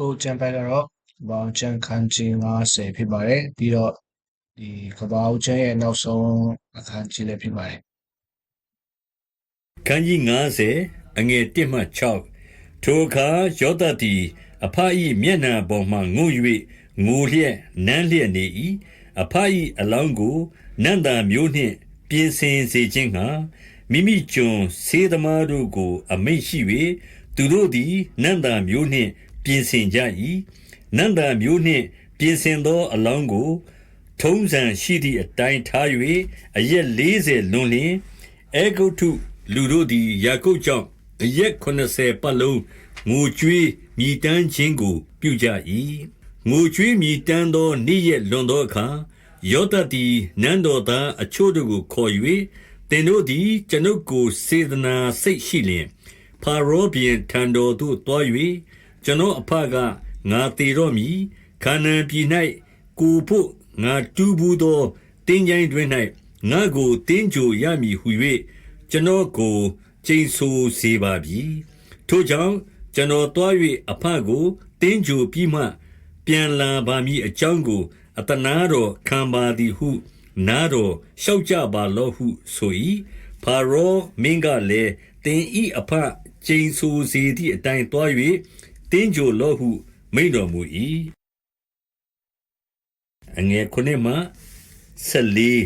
အခုကျမ်းပတ်ကတော့ဘောင်ကျန်ခန်းကြီး90ဖြစ်ပါတယ်ပြီးတော့ဒီကဘာဦးကျမ်းရဲ့နောက်ဆုံးအခန်းကြီးလည်းဖြစ်ပါတယ်ခန်းကြီး90အငယ်1မှ6ထိုအခါယောသသည်အဖအီမျက်နှာပေါ်မှငုံ၍ငိုလျက်နမ်းလျက်နေ၏အဖအီအလောင်းကိုနန္တာမျိုးနှင့် ပြင်ဆင်စေခြင်းငှာမိမိကျွန်စေသမားတို့ကို အမိန့်ရှိ၍သူတို့သည်နန္တာမျိုးနှင့် ပြင်ဆင်ကြ၏နန္တာမျိုးနှင့် ပြင်ဆင်သောအလောင်းကို ထုံးစံရှိသည့်အတိုင်းထား၍အရက်40လွန်လျင်အေဂုတ်ထုလူတို့သည်ယာကုပ်ကြောင့်အရက်80ပတ်လုံးငိုကြွေးမြည်တမ်းခြင်းကို ပြုကြ၏ငိုကြွေးမြည်တမ်းသောနေ့ရက်လွန်သောအခါယောသသည်နန်းတော်သားအချို့တို့ကိုခေါ်၍သင်တို့သည်ကျွန်ုပ်ကိုစေတနာစိတ်ရှိလျင်ဖာရောဘီင်ထံတော်သို့တွား၍ ကျွန်တော်အဖကငါတည်တော့မည်ခါနန်ပြည်၌ကိုဖို့ငါတူးဘူးသောတင်းကြိုင်းတွင်၌ငါကိုတင်းကြိုရမည်ဟု၍ကျွန်တော်ကိုကျိန်ဆိုစေပါပြီထိုကြောင့်ကျွန်တော်တွား၍အဖကိုတင်းကြိုပြီးမှ ပြန်လာပါမည်အကြောင်းကိုအတနာတော်ခံပါသည်ဟု နားတော်လျှောက်ကြပါလော့ဟုဆို၏ဖာရောမင်းကလည်းတင်ဤအဖကျိန်ဆိုစေသည့်အတိုင်းတွား၍ တင်းကြိုလော့ဟု မိန်တော်မူ၏အငယ်ခုနှစ်မှဆက်လေး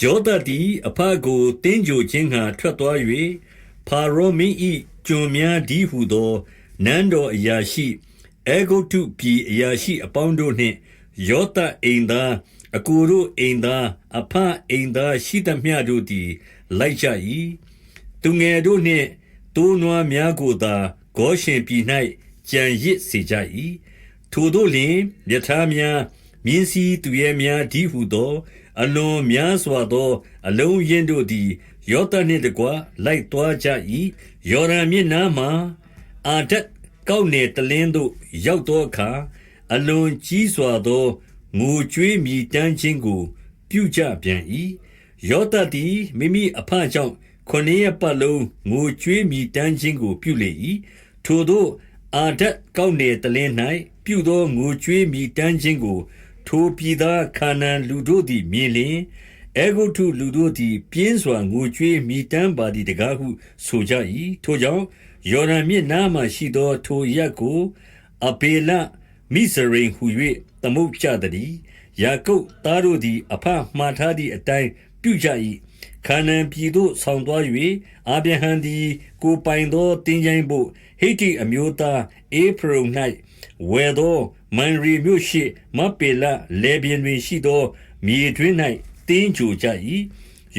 ယောသတိအဖကိုတင်းကြိုခြင်းငှာထွက်သွား၍ဖာရောမင်းဤကျွန်များဒီဟုသောနန်းတော်အရာရှိအေဂုတ်တုပြည်အရာရှိအပေါင်းတို့နှင့်ယောသအိမ်သားအကိုတို့အိမ်သားအဖအိမ်သားရှိသမျှတို့သည် လိုက်ကြ၏သူငယ်တို့နှင့်တိုးနွားများကိုသာ ဂောရှင်ပြည်၌ကြံရစ်စေကြ၏ထိုတို့လျင်ယထာများမြင်းစည်းသူရဲများဒီဟုသော အလွန်များစွာသော အလုံးရင်းတို့သည်ယောသနှင့်တကွလိုက်သွားကြ၏ယော်ဒန်မြစ်နားမှအာဒတ်ကောက်နယ်တလင်းသို့ရောက်သောအခါအလွန်ကြီးစွာသောငိုကြွေးမြည်တမ်းခြင်းကို ပြုကြပြန်၏ယောသသည်မိမိအဖကြောင့်ခொနည်းပတ်လုံးငိုကြွေးမြည်တမ်းခြင်းကို ပြုလေ၏ ထိုတို့ အာဒတ်ကောက်နယ်တလင်း၌ပြုသော ငိုကြွေးမြည်တမ်းခြင်းကို ထိုပြည်သား ခါနန်လူတို့သည် မြင်လျင်အေဂုတ်ထုလူတို့သည် ပြင်းစွာ ငိုကြွေးမြည်တမ်းပါသည်တကားဟု ဆိုကြ၏ထိုကြောင့် ယော်ဒန်မြစ်နားမှရှိသော ထိုရက်ကိုအဘေလမိစရိန်ဟု၍သမုတ်ကြသည်ယာကုပ်သားတို့သည်အဖမှားထားသည့်အတိုင်း ပြုကြ၏ ခါနန်ပြည်သို့ဆောင်းသွား၍အာဗြဟံသည် ကိုပိုင်သောတင်းကြိုင်းဘို့ ဟိတိအမျိုးသားအေဖရုံ၌ဝယ်သောမန်ရီမြို့ရှိမပေလလေဘင်တွင်ရှိသော မြေတွင်၌တင်းကြိုကြ၏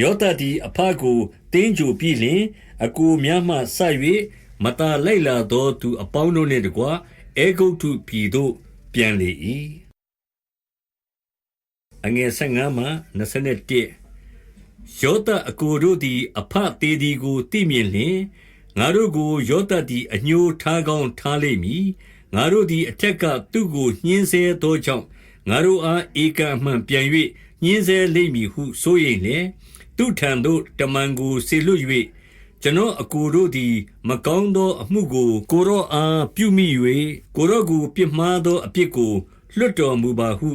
ယောသသည်အဖကိုတင်းကြိုပြီးလျှင်အကိုများမှဆ၍မตาလိုက်လာသော သူအပေါင်းတို့နှင့်တကွအေဂုတ်ထုပြည်သို့ ပြန်လေ၏အငယ်15မှ21 ယောသအကိုတို့သည်အဖသေးသည်ကို သိမြင်လျင် ငါတို့ကို ယောသသည်အညှိုးထားကောင်းထားလိမ့်မည် ငါတို့သည် အထက်ကသူ့ကို ညှင်းဆဲသောကြောင့် ငါတို့အား ဧကံမှန်ပြန်၍ညှင်းဆဲလိမ့်မည်ဟုဆိုရင်လေသူထံသို့ တမန်ကိုဆေလွတ်၍ကျွန်တော်အကိုတို့သည် မကောင်းသောအမှုကို ကိုရောအား ပြုမိ၍ကိုရောကို ပြစ်မှားသောအပြစ်ကို လွတ်တော်မူပါဟု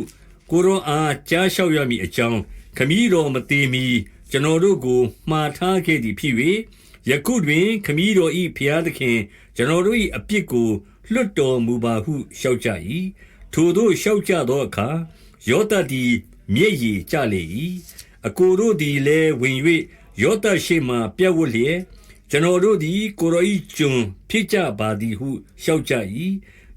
ကိုရောအား ကြားလျှောက်ရမည်အကြောင်း ခမည်းတော်မသေးမီ ကျွန်တော်တို့ကိုမှားထားခဲ့သည်ဖြစ်၍ယခုတွင် ခမည်းတော်၏ဖျားသခင် ကျွန်တော်တို့၏အပြစ်ကိုလွတ်တော်မူပါဟုလျှောက်ကြ၏ထိုတို့လျှောက်ကြသောအခါယောသသည်မျက်ရည်ကျလေ၏အကိုတို့သည်လည်းဝင်၍ယောသရှိမှပြတ်ဝတ်လျက်ကျွန်တော်တို့သည်ကိုရောဤကျွန်ဖြစ်ကြပါသည်ဟုလျှောက်ကြ၏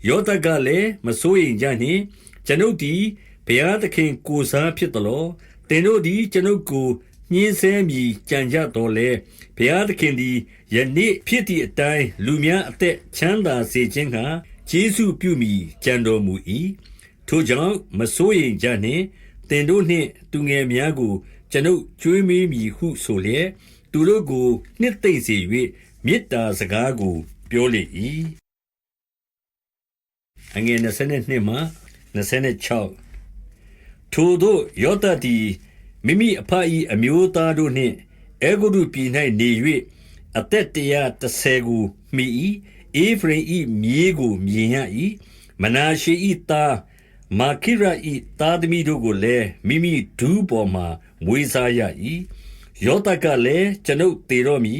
ယောသကလည်းမစိုးရင်ကြနှင့်ကျွန်ုပ်သည်ဘုရားသခင်ကိုစားဖြစ်တော်လောတင်တို့သည်ကျွန်ုပ်ကို ညှင်းဆဲမည်ကြံကြတော်လဲဘုရားသခင်သည်ယနေ့ဖြစ်သည့်အတိုင်းလူများအသက်ချမ်းသာစေခြင်းဟာကျေးဇူးပြုမိကြံတော်မူ၏ထိုကြောင့်မစိုးရင်ကြနှင့်တင်တို့နှင့်သူငယ်များကို ကျွန်ုပ်ကျွေးမေးမည်ဟုဆိုလျက်သူတို့ကိုနှစ်သိမ့်စေ၍မေတ္တာစကားကို ပြောလေ၏အငယ်22မှ26ထိုတို့ယောသတိ မိမိအဖအီအမျိုးသားတို့နှင့်အေဂုရုပြည်၌နေ၍အသက်တရာ30ကိုမိ၏အေဖရင်ဤမြေကို မြင်ရ၏မနာရှေ၏သား မာခိရ၏သားသမီးတို့ကိုလည်း မိမိဒူးပေါ်မှမွေးစားရ၏ယောသကလည်း ကျွန်ုပ်သေတော်မူ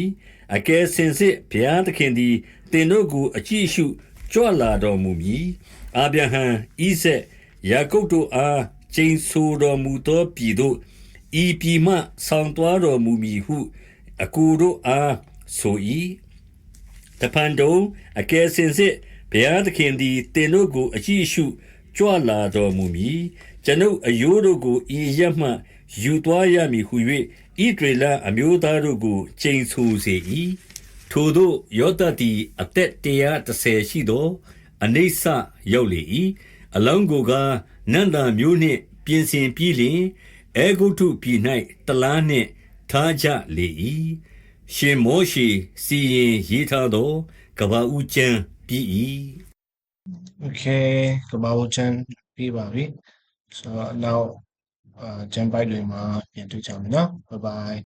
အကယ်စင်စစ် ဘုရားသခင်သည်တင်တို့ကို အကြည့်ရှု ကြွလာတော်မူမည် အာဗြဟံ ဣဇက် ယာကုပ်တို့အား ကျိန်ဆိုတော်မူသော ပြည်သို့ ဤပြည်မှဆောင်းသွားတော်မူမည်ဟုအကူတို့အားဆို၏တဖန်တုံအကယ်စင်စစ်ဘုရားသခင်သည်တင်တို့ကိုအကြည့်ရှုကြွလာတော်မူမည်ကျွန်ုပ်အယိုးတို့ကိုဤရက်မှယူသွားရမည်ဟု၍ဣဒရေလအမျိုးသားတို့ကိုကျိန်ဆူစေ၏ထိုတို့ယောသတိအသက်130ရှိသောအနေဆရောက်လေ၏အလောင်းကိုကနန္တာမျိုးနှင့် ပြင်ဆင်ပြီးလျှင် အေဂုတ်ထုပြည်၌တလားနှင့်ထားကြလေ၏ရှင်မောရှိစီရင်ရေးထားသောကဘာဦးကျမ်းပြီး၏ Okay ကဘာဦးချမ်းပြီးပါပြီဆိုတော့နောက်အာကျမ်းပိုက်တွေမှာပြန်တွေ့ကြမယ်နော် bye bye